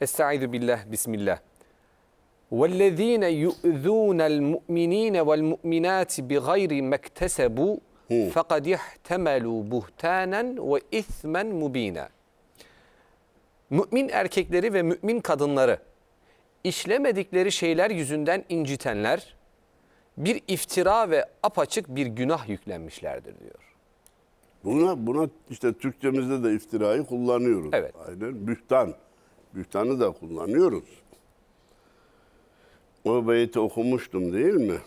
Estaizu billah, bismillah. وَالَّذ۪ينَ يُؤْذُونَ الْمُؤْمِن۪ينَ وَالْمُؤْمِنَاتِ بِغَيْرِ مَكْتَسَبُوا فَقَدْ اِحْتَمَلُوا بُهْتَانًا وَاِثْمًا مُب۪ينًا Mümin erkekleri ve mümin kadınları işlemedikleri şeyler yüzünden incitenler bir iftira ve apaçık bir günah yüklenmişlerdir diyor. Buna, buna işte Türkçemizde de iftirayı kullanıyoruz. Evet. Aynen. Bühtan. Bühtanı da kullanıyoruz. O beyti okumuştum değil mi?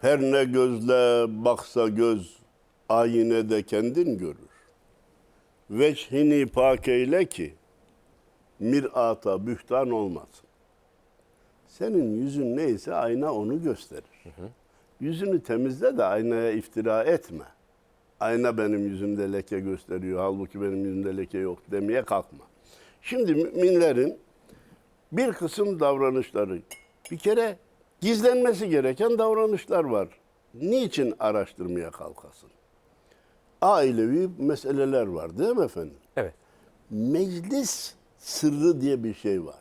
Her ne gözle baksa göz, aynede kendin görür. Veçhini pak eyle ki, mirata bühtan olmasın. Senin yüzün neyse ayna onu gösterir. Yüzünü temizle de aynaya iftira etme. Ayna benim yüzümde leke gösteriyor, halbuki benim yüzümde leke yok demeye kalkma. Şimdi müminlerin bir kısım davranışları, bir kere gizlenmesi gereken davranışlar var. Niçin araştırmaya kalkasın? Ailevi meseleler var değil mi efendim? Evet. Meclis sırrı diye bir şey var.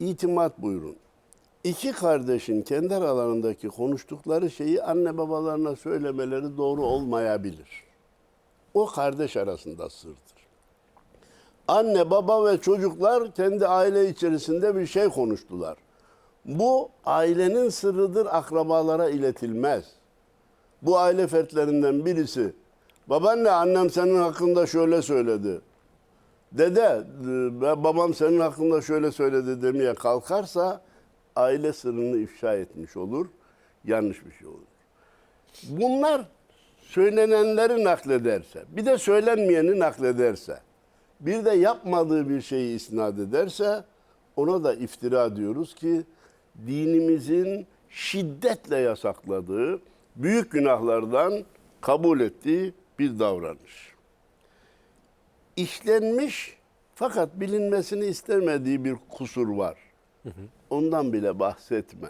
İtimat buyurun. İki kardeşin kendi aralarındaki konuştukları şeyi anne babalarına söylemeleri doğru olmayabilir. O kardeş arasında sırdır. Anne, baba ve çocuklar kendi aile içerisinde bir şey konuştular. Bu ailenin sırrıdır, akrabalara iletilmez. Bu aile fertlerinden birisi, babaanne annem senin hakkında şöyle söyledi. Dede, babam senin hakkında şöyle söyledi demeye kalkarsa aile sırrını ifşa etmiş olur. Yanlış bir şey olur. Bunlar söylenenleri naklederse, bir de söylenmeyeni naklederse, bir de yapmadığı bir şeyi isnat ederse ona da iftira diyoruz ki dinimizin şiddetle yasakladığı, büyük günahlardan kabul ettiği bir davranış işlenmiş fakat bilinmesini istemediği bir kusur var. Ondan bile bahsetme.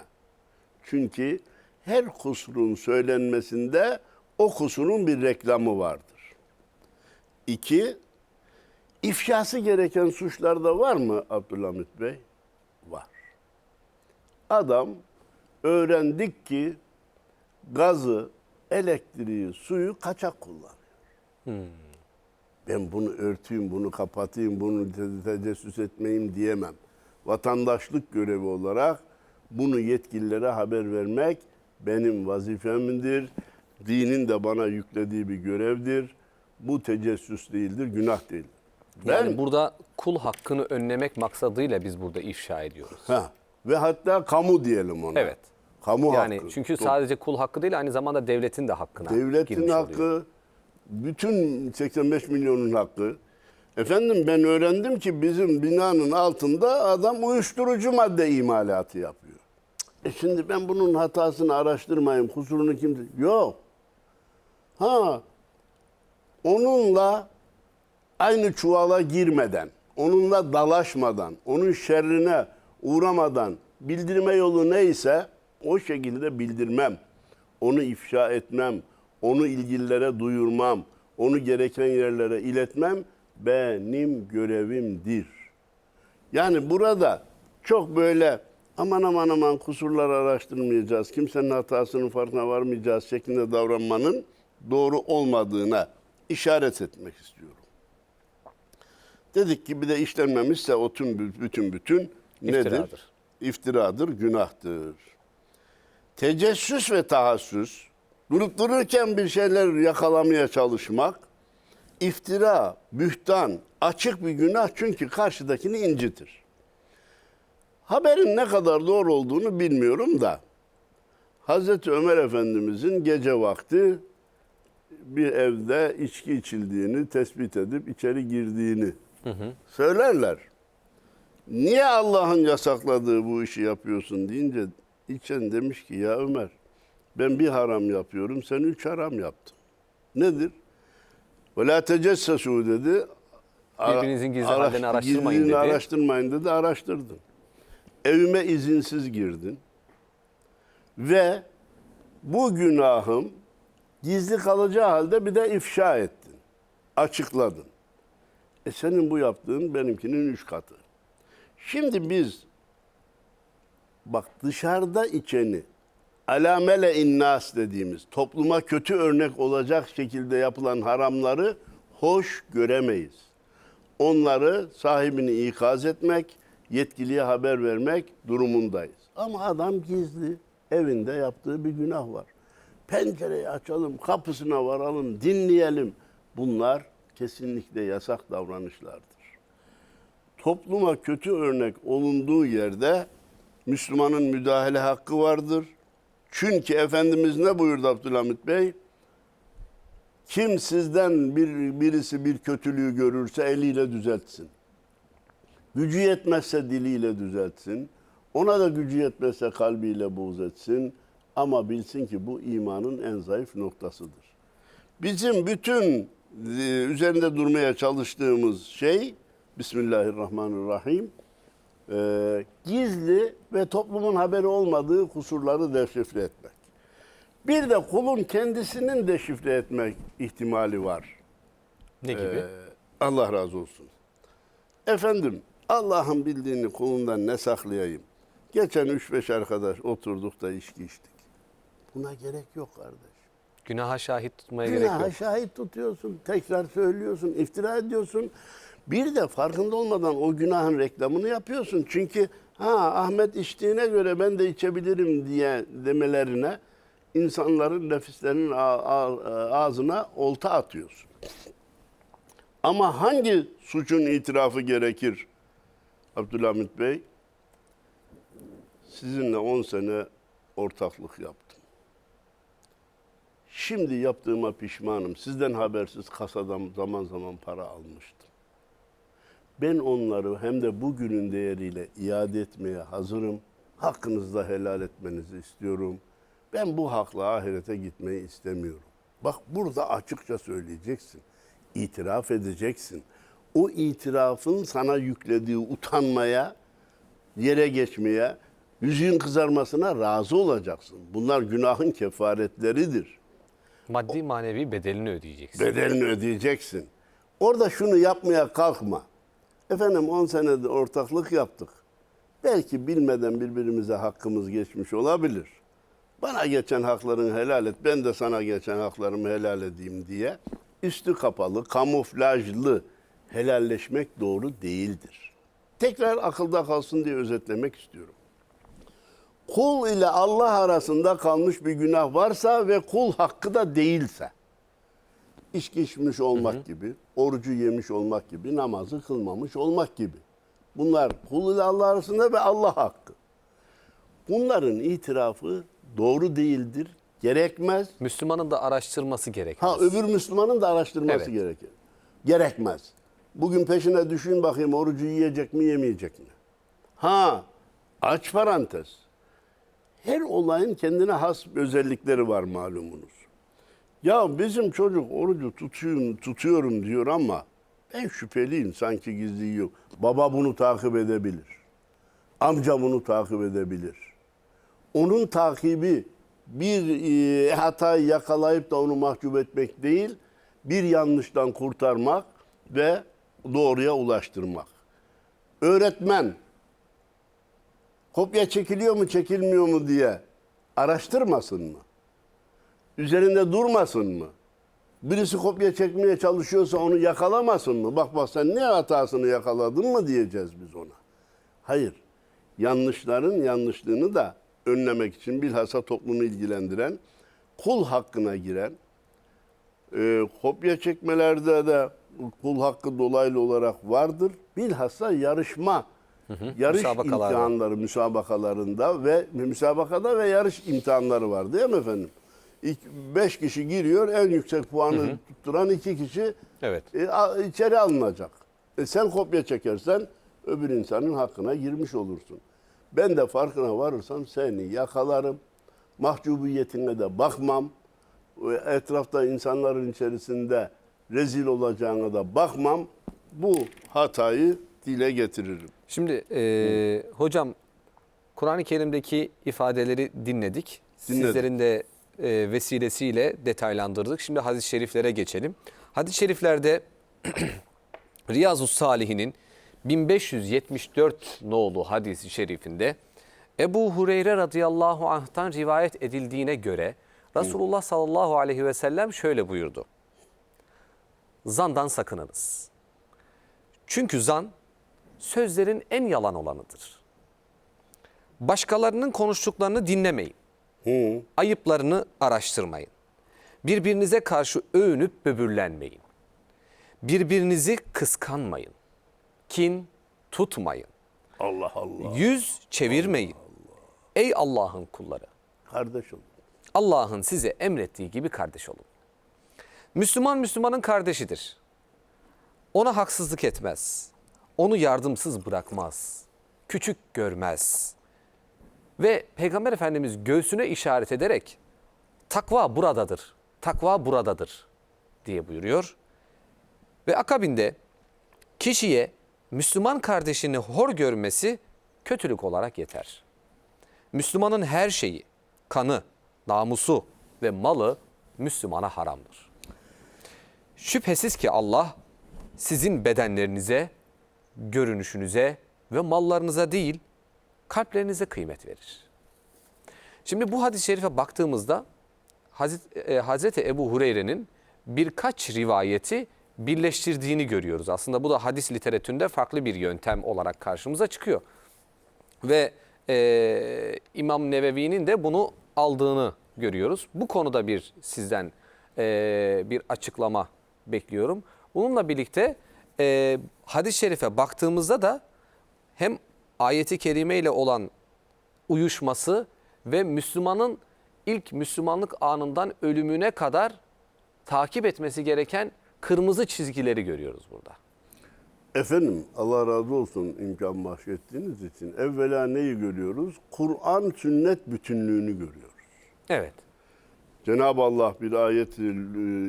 Çünkü her kusurun söylenmesinde o kusurun bir reklamı vardır. İki, ifşası gereken suçlarda var mı Abdülhamit Bey? Var. Adam öğrendik ki gazı, elektriği, suyu kaçak kullanıyor. Ben bunu örteyim, bunu kapatayım, bunu te- tecessüs etmeyeyim diyemem. Vatandaşlık görevi olarak bunu yetkililere haber vermek benim vazifemdir. Dinin de bana yüklediği bir görevdir. Bu tecessüs değildir, günah değildir. Yani Ben burada kul hakkını önlemek maksadıyla biz burada ifşa ediyoruz. ha, ve hatta kamu diyelim ona. Evet. Kamu Yani hakkı. çünkü sadece kul hakkı değil aynı zamanda devletin de hakkına Devletin hakkı, oluyor. bütün 85 milyonun hakkı. Efendim ben öğrendim ki bizim binanın altında adam uyuşturucu madde imalatı yapıyor. E şimdi ben bunun hatasını araştırmayayım, kusurunu kimse... Yok. Ha, onunla aynı çuvala girmeden, onunla dalaşmadan, onun şerrine uğramadan bildirme yolu neyse o şekilde bildirmem. Onu ifşa etmem, onu ilgililere duyurmam, onu gereken yerlere iletmem benim görevimdir. Yani burada çok böyle aman aman aman kusurlar araştırmayacağız, kimsenin hatasının farkına varmayacağız şeklinde davranmanın doğru olmadığına işaret etmek istiyorum. Dedik ki bir de işlenmemişse o tüm bütün bütün nedir? İftiradır. İftiradır, günahtır. Tecessüs ve tahassüs, durup dururken bir şeyler yakalamaya çalışmak, iftira, bühtan, açık bir günah çünkü karşıdakini incitir. Haberin ne kadar doğru olduğunu bilmiyorum da, Hazreti Ömer Efendimizin gece vakti bir evde içki içildiğini tespit edip içeri girdiğini söylerler. Niye Allah'ın yasakladığı bu işi yapıyorsun deyince içen demiş ki ya Ömer ben bir haram yapıyorum sen üç haram yaptın. Nedir? Ve la tecessesu dedi. Birbirinizin gizli araş- araştırmayın dedi. araştırmayın dedi araştırdın. Evime izinsiz girdin. Ve bu günahım gizli kalacağı halde bir de ifşa ettin. Açıkladın. E senin bu yaptığın benimkinin üç katı. Şimdi biz bak dışarıda içeni alamele innas dediğimiz topluma kötü örnek olacak şekilde yapılan haramları hoş göremeyiz. Onları sahibini ikaz etmek, yetkiliye haber vermek durumundayız. Ama adam gizli evinde yaptığı bir günah var. Pencereyi açalım, kapısına varalım, dinleyelim. Bunlar kesinlikle yasak davranışlardır topluma kötü örnek olunduğu yerde Müslümanın müdahale hakkı vardır. Çünkü Efendimiz ne buyurdu Abdülhamit Bey? Kim sizden bir birisi bir kötülüğü görürse eliyle düzeltsin. Gücü yetmezse diliyle düzeltsin. Ona da gücü yetmezse kalbiyle buğz etsin. Ama bilsin ki bu imanın en zayıf noktasıdır. Bizim bütün üzerinde durmaya çalıştığımız şey Bismillahirrahmanirrahim. e, gizli ve toplumun haberi olmadığı kusurları deşifre etmek. Bir de kulun kendisinin deşifre etmek ihtimali var. Ne gibi? Ee, Allah razı olsun. Efendim Allah'ın bildiğini kulundan ne saklayayım? Geçen 3-5 arkadaş oturduk da içki içtik. Buna gerek yok kardeş. Günaha şahit tutmaya gerek Günaha yok. şahit tutuyorsun, tekrar söylüyorsun, iftira ediyorsun. Bir de farkında olmadan o günahın reklamını yapıyorsun. Çünkü ha Ahmet içtiğine göre ben de içebilirim diye demelerine insanların nefislerinin ağzına olta atıyorsun. Ama hangi suçun itirafı gerekir Abdülhamit Bey? Sizinle 10 sene ortaklık yaptım. Şimdi yaptığıma pişmanım. Sizden habersiz kasadan zaman zaman para almıştım. Ben onları hem de bugünün değeriyle iade etmeye hazırım. Hakkınızı da helal etmenizi istiyorum. Ben bu hakla ahirete gitmeyi istemiyorum. Bak burada açıkça söyleyeceksin. İtiraf edeceksin. O itirafın sana yüklediği utanmaya, yere geçmeye, yüzün kızarmasına razı olacaksın. Bunlar günahın kefaretleridir. Maddi manevi bedelini ödeyeceksin. Bedelini ödeyeceksin. Orada şunu yapmaya kalkma. Efendim 10 senede ortaklık yaptık. Belki bilmeden birbirimize hakkımız geçmiş olabilir. Bana geçen haklarını helal et, ben de sana geçen haklarımı helal edeyim diye üstü kapalı, kamuflajlı helalleşmek doğru değildir. Tekrar akılda kalsın diye özetlemek istiyorum. Kul ile Allah arasında kalmış bir günah varsa ve kul hakkı da değilse, içki içmiş olmak gibi, orucu yemiş olmak gibi, namazı kılmamış olmak gibi. Bunlar kul ile Allah arasında ve Allah hakkı. Bunların itirafı doğru değildir, gerekmez. Müslümanın da araştırması gerekmez. Ha öbür Müslümanın da araştırması Evet. gerekir. Gerekmez. Bugün peşine düşün bakayım orucu yiyecek mi yemeyecek mi? Ha aç parantez. Her olayın kendine has özellikleri var malumunuz. Ya bizim çocuk orucu tutuyorum, tutuyorum diyor ama ben şüpheliyim sanki gizli yiyor. Baba bunu takip edebilir. Amca bunu takip edebilir. Onun takibi bir e, hatayı yakalayıp da onu mahcup etmek değil, bir yanlıştan kurtarmak ve doğruya ulaştırmak. Öğretmen kopya çekiliyor mu çekilmiyor mu diye araştırmasın mı? Üzerinde durmasın mı? Birisi kopya çekmeye çalışıyorsa onu yakalamasın mı? Bak bak sen ne hatasını yakaladın mı diyeceğiz biz ona. Hayır. Yanlışların yanlışlığını da önlemek için bilhassa toplumu ilgilendiren, kul hakkına giren, e, kopya çekmelerde de kul hakkı dolaylı olarak vardır. Bilhassa yarışma, yarış Müsabakalarda. imtihanları, müsabakalarında ve müsabakada ve yarış imtihanları var değil mi efendim? İlk beş kişi giriyor, en yüksek puanı tutturan iki kişi Evet. e, a- içeri alınacak. E, sen kopya çekersen öbür insanın hakkına girmiş olursun. Ben de farkına varırsam seni yakalarım. Mahcubiyetine de bakmam. E, Etrafta insanların içerisinde rezil olacağına da bakmam. Bu hatayı dile getiririm. Şimdi e, hocam Kur'an-ı Kerim'deki ifadeleri dinledik. Dinledik. Sizlerin de e, vesilesiyle detaylandırdık. Şimdi hadis-i şeriflere geçelim. Hadis-i şeriflerde Riyazu Salihin'in 1574 nolu hadisi şerifinde Ebu Hureyre radıyallahu anh'tan rivayet edildiğine göre Resulullah sallallahu aleyhi ve sellem şöyle buyurdu. Zandan sakınınız. Çünkü zan sözlerin en yalan olanıdır. Başkalarının konuştuklarını dinlemeyin. Ayıplarını araştırmayın. Birbirinize karşı övünüp böbürlenmeyin. Birbirinizi kıskanmayın. Kin tutmayın. Allah Allah. Yüz çevirmeyin. Ey Allah'ın kulları. Kardeş olun. Allah'ın size emrettiği gibi kardeş olun. Müslüman Müslümanın kardeşidir. Ona haksızlık etmez. Onu yardımsız bırakmaz. Küçük görmez. Ve Peygamber Efendimiz göğsüne işaret ederek takva buradadır. Takva buradadır diye buyuruyor. Ve akabinde kişiye Müslüman kardeşini hor görmesi kötülük olarak yeter. Müslümanın her şeyi, kanı, namusu ve malı Müslümana haramdır. Şüphesiz ki Allah sizin bedenlerinize, görünüşünüze ve mallarınıza değil, kalplerinize kıymet verir. Şimdi bu hadis-i şerife baktığımızda Hazreti, e, Hazreti Ebu Hureyre'nin birkaç rivayeti birleştirdiğini görüyoruz. Aslında bu da hadis literatüründe farklı bir yöntem olarak karşımıza çıkıyor. Ve e, İmam Nevevi'nin de bunu aldığını görüyoruz. Bu konuda bir sizden e, bir açıklama bekliyorum. Bununla birlikte e, hadis-i şerife baktığımızda da hem ayeti kerime ile olan uyuşması ve Müslümanın ilk Müslümanlık anından ölümüne kadar takip etmesi gereken kırmızı çizgileri görüyoruz burada. Efendim Allah razı olsun imkan bahşettiğiniz için. Evvela neyi görüyoruz? Kur'an sünnet bütünlüğünü görüyoruz. Evet. Cenab-ı Allah bir ayet e,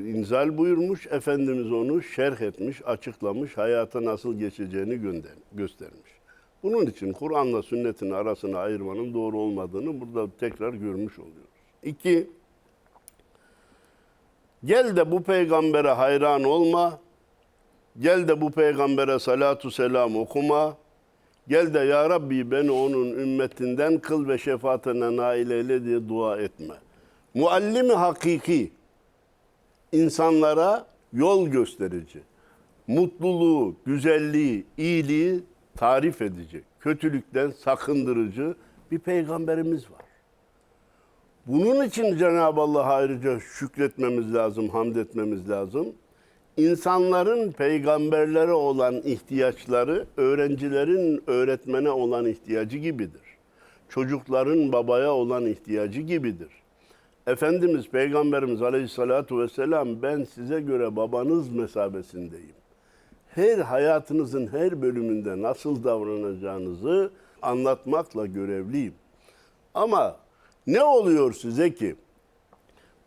inzal buyurmuş. Efendimiz onu şerh etmiş, açıklamış, hayata nasıl geçeceğini gönder, göstermiş. Bunun için Kur'an'la sünnetin arasını ayırmanın doğru olmadığını burada tekrar görmüş oluyoruz. İki, gel de bu peygambere hayran olma, gel de bu peygambere salatu selam okuma, gel de ya Rabbi beni onun ümmetinden kıl ve şefaatine nail eyle diye dua etme. Muallimi hakiki, insanlara yol gösterici, mutluluğu, güzelliği, iyiliği tarif edici, kötülükten sakındırıcı bir peygamberimiz var. Bunun için Cenab-ı Allah'a ayrıca şükretmemiz lazım, hamd etmemiz lazım. İnsanların peygamberlere olan ihtiyaçları, öğrencilerin öğretmene olan ihtiyacı gibidir. Çocukların babaya olan ihtiyacı gibidir. Efendimiz Peygamberimiz Aleyhisselatü Vesselam ben size göre babanız mesabesindeyim. Her hayatınızın her bölümünde nasıl davranacağınızı anlatmakla görevliyim. Ama ne oluyor size ki?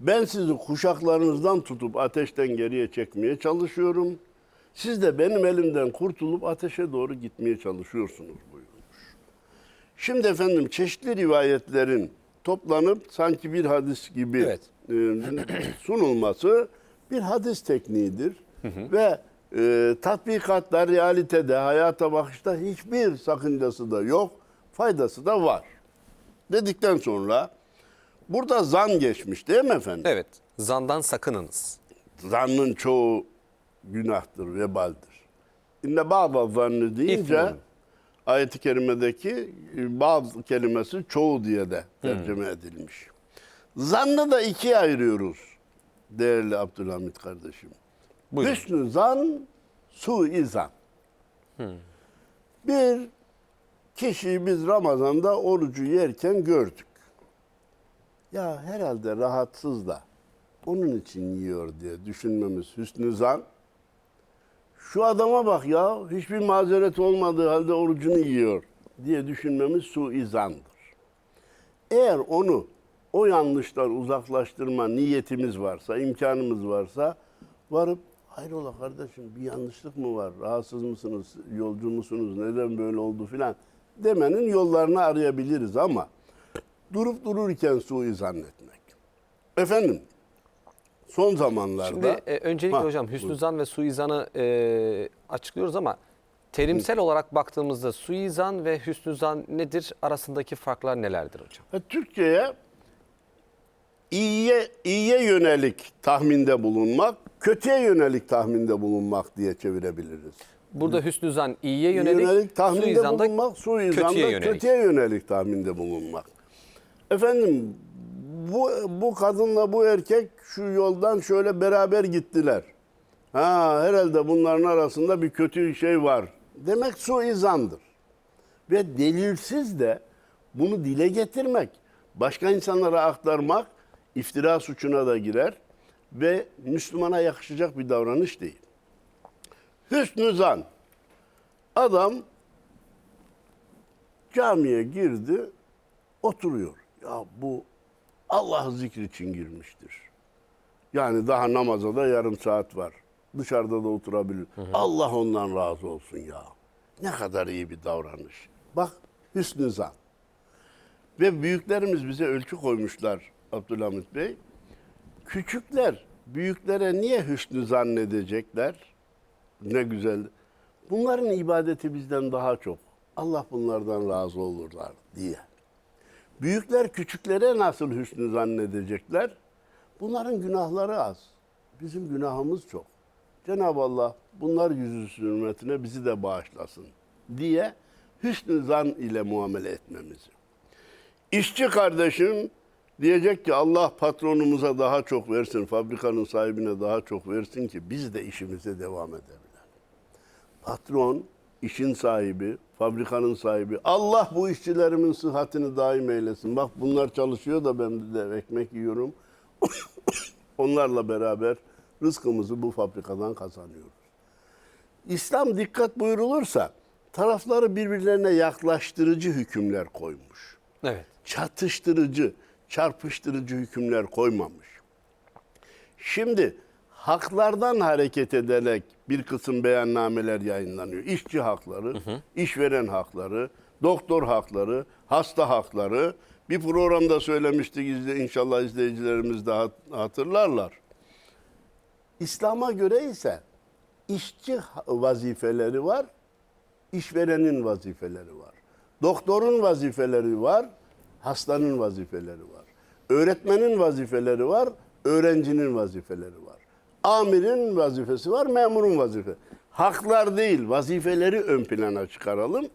Ben sizi kuşaklarınızdan tutup ateşten geriye çekmeye çalışıyorum. Siz de benim elimden kurtulup ateşe doğru gitmeye çalışıyorsunuz buyurmuş. Şimdi efendim çeşitli rivayetlerin toplanıp sanki bir hadis gibi Evet. e, sunulması bir hadis tekniğidir. Ve e, tatbikatta, realitede, hayata bakışta hiçbir sakıncası da yok, faydası da var. Dedikten sonra burada zan geçmiş değil mi efendim? Evet. Zandan sakınınız. Zannın çoğu günahtır, vebaldir. İnne bazı zannı deyince. Ayet-i kerimedeki e, bazı kelimesi çoğu diye de tercüme edilmiş. Zannı da ikiye ayırıyoruz değerli Abdülhamit kardeşim. Buyurun. Hüsnü zan, su zan. Bir kişiyi biz Ramazan'da orucu yerken gördük. Ya herhalde rahatsız da onun için yiyor diye düşünmemiz hüsnü zan. Şu adama bak ya hiçbir mazeret olmadığı halde orucunu yiyor diye düşünmemiz suizandır. Eğer onu o yanlıştan uzaklaştırma niyetimiz varsa, imkanımız varsa varıp hayrola kardeşim bir yanlışlık mı var? Rahatsız mısınız? Yolcu musunuz? Neden böyle oldu filan demenin yollarını arayabiliriz ama durup dururken suizan etmek. Efendim son zamanlarda. Şimdi e, öncelikle Ha, hocam hüsnü zan ve suizanı e, açıklıyoruz ama terimsel olarak baktığımızda suizan ve hüsnü zan nedir? Arasındaki farklar nelerdir hocam? E, Türkçe'ye iyiye iyiye yönelik tahminde bulunmak, kötüye yönelik tahminde bulunmak diye çevirebiliriz. Burada hüsnü zan iyiye yönelik, yönelik tahminde suizan da bulunmak, suizan kötüye da yönelik. kötüye yönelik tahminde bulunmak. Efendim bu bu kadınla bu erkek şu yoldan şöyle beraber gittiler. Ha herhalde bunların arasında bir kötü şey var. Demek suizandır. Ve delilsiz de bunu dile getirmek, başka insanlara aktarmak iftira suçuna da girer ve Müslümana yakışacak bir davranış değil. Hüsnü zan. Adam camiye girdi, oturuyor. Ya bu Allah zikri için girmiştir. Yani daha namaza da yarım saat var. Dışarıda da oturabilir. Allah ondan razı olsun ya. Ne kadar iyi bir davranış. Bak hüsnü zan. Ve büyüklerimiz bize ölçü koymuşlar Abdülhamit Bey. Küçükler büyüklere niye hüsnü zannedecekler? Ne güzel. Bunların ibadeti bizden daha çok. Allah bunlardan razı olurlar diye. Büyükler küçüklere nasıl hüsnü zannedecekler? Bunların günahları az. Bizim günahımız çok. Cenab-ı Allah bunlar yüzüstü hürmetine bizi de bağışlasın diye hüsnü zan ile muamele etmemizi. İşçi kardeşim diyecek ki Allah patronumuza daha çok versin, fabrikanın sahibine daha çok versin ki biz de işimize devam edebilelim. Patron, işin sahibi, fabrikanın sahibi. Allah bu işçilerimin sıhhatini daim eylesin. Bak bunlar çalışıyor da ben de ekmek yiyorum. Onlarla beraber rızkımızı bu fabrikadan kazanıyoruz. İslam dikkat buyurulursa tarafları birbirlerine yaklaştırıcı hükümler koymuş Evet. çatıştırıcı, çarpıştırıcı hükümler koymamış. Şimdi haklardan hareket ederek bir kısım beyannameler yayınlanıyor. İşçi hakları, işveren hakları, doktor hakları, hasta hakları. Bir programda söylemiştik izle, inşallah izleyicilerimiz de hat- hatırlarlar. İslam'a göre ise işçi vazifeleri var, işverenin vazifeleri var. Doktorun vazifeleri var, hastanın vazifeleri var. Öğretmenin vazifeleri var, öğrencinin vazifeleri var. Amirin vazifesi var, memurun vazifesi. Haklar değil, vazifeleri ön plana çıkaralım.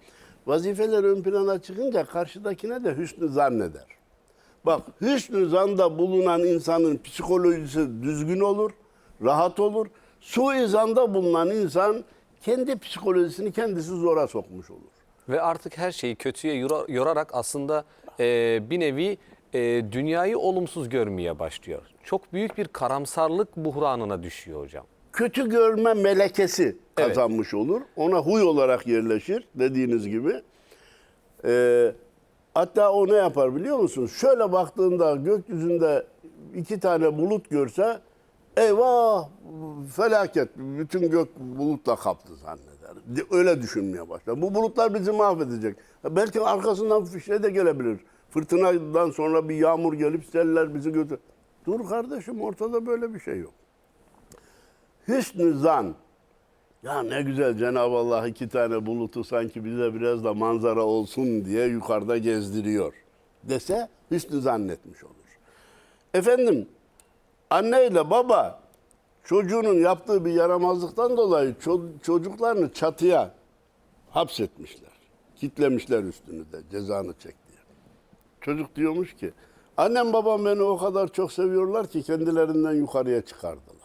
Vazifeler ön plana çıkınca karşıdakine de hüsnü zanneder. Bak hüsnü zanda bulunan insanın psikolojisi düzgün olur, rahat olur. Suizanda bulunan insan kendi psikolojisini kendisi zora sokmuş olur. Ve artık her şeyi kötüye yora- yorarak aslında e, bir nevi e, dünyayı olumsuz görmeye başlıyor. Çok büyük bir karamsarlık buhranına düşüyor hocam. Kötü görme melekesi Evet. kazanmış olur. Ona huy olarak yerleşir dediğiniz gibi. Ee, hatta o ne yapar biliyor musunuz? Şöyle baktığında gökyüzünde iki tane bulut görse eyvah felaket bütün gök bulutla kaptı zanneder. De- Öyle düşünmeye başlar. Bu bulutlar bizi mahvedecek. Belki arkasından şey de gelebilir. Fırtınadan sonra bir yağmur gelip seller bizi götür. Dur kardeşim ortada böyle bir şey yok. Hüsnü zan. Ya ne güzel Cenab-ı Allah iki tane bulutu sanki bize biraz da manzara olsun diye yukarıda gezdiriyor dese hüsnü zannetmiş olur. Efendim anne ile baba çocuğunun yaptığı bir yaramazlıktan dolayı ço- çocuklarını çatıya hapsetmişler. Kitlemişler üstünü de cezanı çek diye. Çocuk diyormuş ki annem babam beni o kadar çok seviyorlar ki kendilerinden yukarıya çıkardılar.